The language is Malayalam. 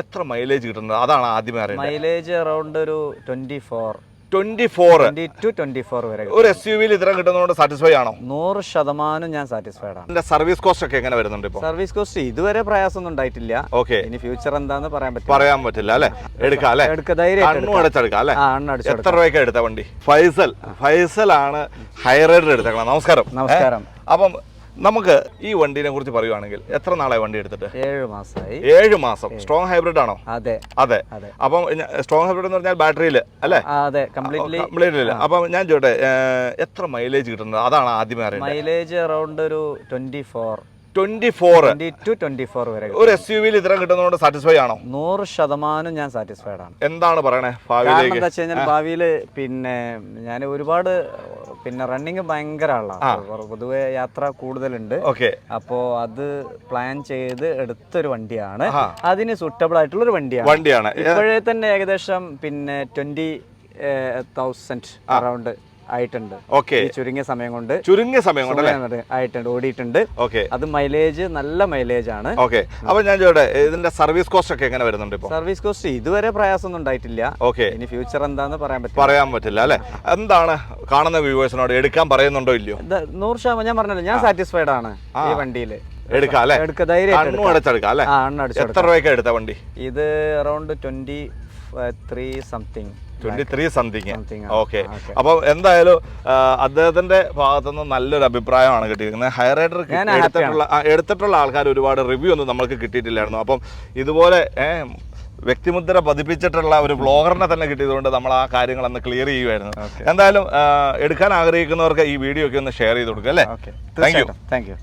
എത്ര മൈലേജ് കിട്ടുന്നത്? അതാണ് ആദ്യമേ അറിയുന്നത് മൈലേജ് അറൗണ്ട് ഒരു twenty four twenty four to twenty four വരെ ഒരു എസ് യു വിയിൽ ഇത്രയും കിട്ടുന്നതുകൊണ്ട് സാറ്റിസ്ഫൈ ആണോ? നൂറ് ശതമാനം ഞാൻ സാറ്റിസ്ഫൈഡ് ആണ്. ഇതിന്റെ സർവീസ് കോസ്റ്റ് ഒക്കെ എങ്ങനെ വരുന്നുണ്ട് ഇപ്പോൾ സർവീസ് കോസ്റ്റ് ഇതുവരെ പ്രയാസമൊന്നും ഉണ്ടായിട്ടില്ല. ഓക്കെ ഇനി ഫ്യൂച്ചർ എന്താന്ന് പറയാൻ പറ്റില്ല. പറയാൻ പറ്റില്ല അല്ലെ? എടുക്കാം അല്ലെ? എടുക്ക ധൈര്യമായിട്ട് കണ്ണും അടച്ചെടുക്കാം അല്ലെ? എത്ര രൂപയ്ക്ക് എടുത്ത വണ്ടി? ഫൈസൽ. ഫൈസൽ ആണ് ഹൈറൈഡർ എടുത്തേക്കണം നമസ്കാരം. നമസ്കാരം? അപ്പം നമുക്ക് ഈ വണ്ടിനെ കുറിച്ച് പറയുവാണെങ്കിൽ എത്ര നാളായി വണ്ടി എടുത്തിട്ട്? ഏഴ് മാസമായി ഏഴ് മാസം. സ്ട്രോങ് ഹൈബ്രിഡ് ആണോ? അതെ. അതെ. അപ്പം സ്ട്രോങ് ഹൈബ്രിഡ് എന്ന് പറഞ്ഞാൽ ബാറ്ററിയിൽ അല്ലേ? അതെ. കംപ്ലീറ്റ്ലി കംപ്ലീറ്റ് ഇല്ല അപ്പം ഞാൻ ചോട്ടെ എത്ര മൈലേജ് കിട്ടുന്നത്? അതാണ് ആദ്യമേ അറിയുന്നത് മൈലേജ് അറൗണ്ട് ഒരു twenty four twenty four to twenty four വരെ ഒരു എസ് യു വിയിൽ ഇത്രയും കിട്ടുന്നതുകൊണ്ട് സാറ്റിസ്ഫൈ ആണോ? നൂറ് ശതമാനം ഞാൻ സാറ്റിസ്ഫൈഡ് ആണ്. എന്താണ് പറയണേ ഭാവിയിലേക്ക്? വെച്ച് കഴിഞ്ഞാൽ ഭാവിയിൽ പിന്നെ ഞാൻ ഒരുപാട് പിന്നെ റണ്ണിങ് ഭയങ്കര ആളാണ് പൊതുവെ യാത്ര കൂടുതലുണ്ട്. ഓക്കെ. അപ്പോ അത് പ്ലാൻ ചെയ്ത് എടുത്തൊരു വണ്ടിയാണ്. അതിന് സൂട്ടബിൾ ആയിട്ടുള്ള ഒരു വണ്ടിയാണ്. വണ്ടിയാണ് ഇപ്പോഴേ തന്നെ ഏകദേശം പിന്നെ ട്വന്റി തൗസൻഡ് അറൗണ്ട് ആയിട്ടുണ്ട്. ഓക്കെ ചുരുങ്ങിയ സമയം കൊണ്ട് ചുരുങ്ങിയ സമയം കൊണ്ട് ആയിട്ടുണ്ട് ഓടിയിട്ടുണ്ട്. ഓക്കെ അത് മൈലേജ് നല്ല മൈലേജ് ആണ്. ഓക്കെ അപ്പൊ ഞാൻ ചോട്ടെ ഇതിന്റെ സർവീസ് കോസ്റ്റ് ഒക്കെ എങ്ങനെ വരുന്നുണ്ട് സർവീസ് കോസ്റ്റ് ഇതുവരെ പ്രയാസമൊന്നും ഉണ്ടായിട്ടില്ല. ഓക്കെ ഇനി ഫ്യൂച്ചർ എന്താന്ന് പറയാൻ പറ്റില്ല. പറയാൻ പറ്റില്ല അല്ലെ? എന്താണ് കാണുന്ന വ്യൂവേഴ്സിനോട് എടുക്കാൻ പറയുന്നുണ്ടോ ഇല്ലയോ? നൂറ് ശതമാനം ഞാൻ പറഞ്ഞല്ലോ ഞാൻ സാറ്റിസ്ഫൈഡ് ആണ് ഈ വണ്ടിയിൽ എടുക്കാം അല്ലെ? എടുക്കാം ധൈര്യം എത്ര രൂപയ്ക്ക് എടുത്ത വണ്ടി? ഇത് around twenty three something twenty three something okay Okay. അപ്പം എന്തായാലും അദ്ദേഹത്തിന്റെ ഭാഗത്തുനിന്ന് നല്ലൊരു അഭിപ്രായമാണ് കിട്ടിയിരിക്കുന്നത്. ഹൈറൈഡർ എടുത്തിട്ടുള്ള എടുത്തിട്ടുള്ള ആൾക്കാർ ഒരുപാട് റിവ്യൂ ഒന്നും നമ്മൾക്ക് കിട്ടിയിട്ടില്ലായിരുന്നു. അപ്പം ഇതുപോലെ വ്യക്തിമുദ്ര പതിപ്പിച്ചിട്ടുള്ള ഒരു ബ്ലോഗറിനെ തന്നെ കിട്ടിയതുകൊണ്ട് നമ്മൾ ആ കാര്യങ്ങൾ അന്ന് ക്ലിയർ ചെയ്യുമായിരുന്നു എന്തായാലും എടുക്കാൻ ആഗ്രഹിക്കുന്നവർക്ക് ഈ വീഡിയോ ഒക്കെ ഒന്ന് ഷെയർ ചെയ്ത് കൊടുക്കുക അല്ലേ? Thank you thank you